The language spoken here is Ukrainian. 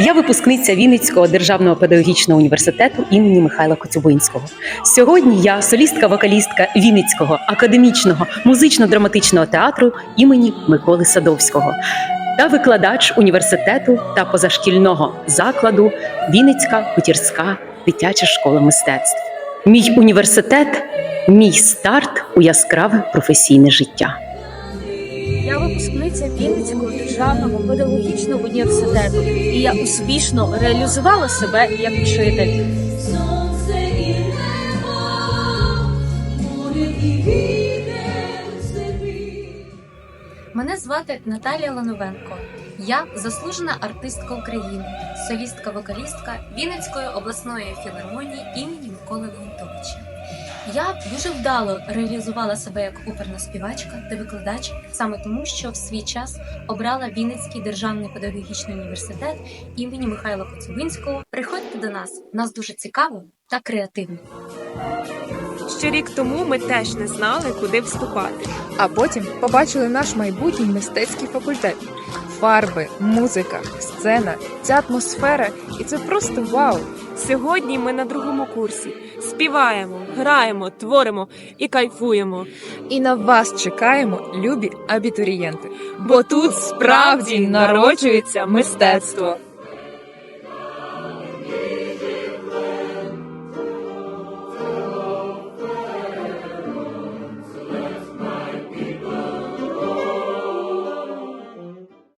Я випускниця Вінницького державного педагогічного університету імені Михайла Коцюбинського. Сьогодні я солістка-вокалістка Вінницького академічного музично-драматичного театру імені Миколи Садовського та викладач університету та позашкільного закладу Вінницька хутірська дитяча школа мистецтв. Мій університет мій старт у яскраве професійне життя. Я випускниця Вінницького державного педагогічного університету, і я успішно реалізувала себе як вчитель. Мене звати Наталія Лановенко. Я заслужена артистка України, солістка-вокалістка Вінницької обласної філармонії імені Миколи Леонтовича. Я дуже вдало реалізувала себе як оперна співачка та викладач, саме тому, що в свій час обрала Вінницький державний педагогічний університет імені Михайла Коцюбинського. Приходьте до нас, нас дуже цікаво та креативно. Ще рік тому ми теж не знали, куди вступати. А потім побачили наш майбутній мистецький факультет. Фарби, музика, сцена, ця атмосфера, і це просто вау! Сьогодні ми на другому курсі співаємо, граємо, творимо і кайфуємо. І на вас чекаємо, любі абітурієнти. Бо тут справді народжується мистецтво.